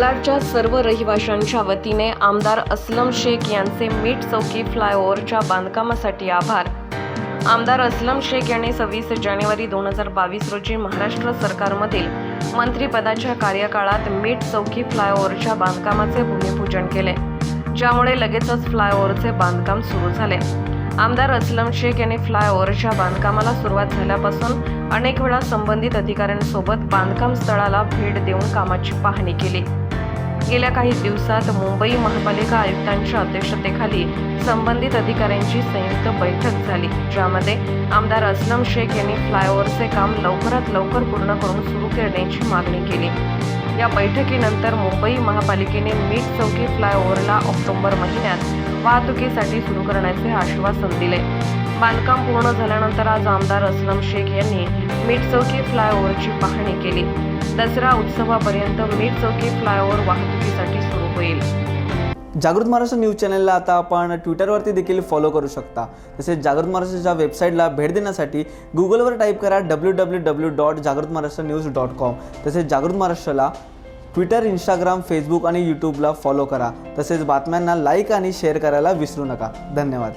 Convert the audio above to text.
मालाडच्या सर्व रहिवाशांच्या वतीने आमदार असलम शेख यांचे मीठ चौकी फ्लायओव्हरच्या बांधकामासाठी आभार. आमदार असलम शेख यांनी सव्वीस जानेवारी दोन हजार बावीस रोजी महाराष्ट्र सरकारमधील मंत्रिपदाच्या कार्यकाळात मीठ चौकी फ्लायओव्हरच्या बांधकामाचे भूमिपूजन केले ज्यामुळे लगेचच फ्लायओव्हरचे बांधकाम सुरू झाले. आमदार असलम शेख यांनी फ्लायओव्हरच्या बांधकामाला सुरुवात झाल्यापासून अनेक वेळा संबंधित अधिकाऱ्यांसोबत बांधकाम स्थळाला भेट देऊन कामाची पाहणी केली. गेल्या काही दिवसात मुंबई महापालिका आयुक्तांच्या अध्यक्षतेखाली संबंधित अधिकाऱ्यांची संयुक्त बैठक झाली ज्यामध्ये आमदार असलम शेख यांनी फ्लायओव्हरचे काम लवकरात लवकर पूर्ण करून सुरू करण्याची मागणी केली. या बैठकीनंतर मुंबई महापालिकेने मीठ चौकी फ्लायओव्हरला ऑक्टोबर महिन्यात वाहतुकीसाठी सुरू करण्याचे आश्वासन दिले. बांधकाम पूर्ण झाल्यानंतर आज आमदार असलम शेख यांनी मीठ चौकी फ्लायओव्हरची पाहणी केली. दसरा उत्सवापर्यंत मीठ चौकी फ्लायओव्हर वाहतुकीसाठी सुरू होईल. जागृत महाराष्ट्र न्यूज चॅनलला आता आपण ट्विटरवरती देखील फॉलो करू शकता. तसेच जागृत महाराष्ट्राच्या वेबसाईटला भेट देण्यासाठी गुगलवर टाईप करा डब्ल्यू डब्ल्यू डब्ल्यू डॉट जागृत महाराष्ट्र न्यूज डॉट कॉम तसेच जागृत महाराष्ट्राला ट्विटर इंस्टाग्राम फेसबुक आणि यूट्यूबला फॉलो करा. तसेच बातम्यांना लाईक आणि शेअर करायला विसरू नका. धन्यवाद.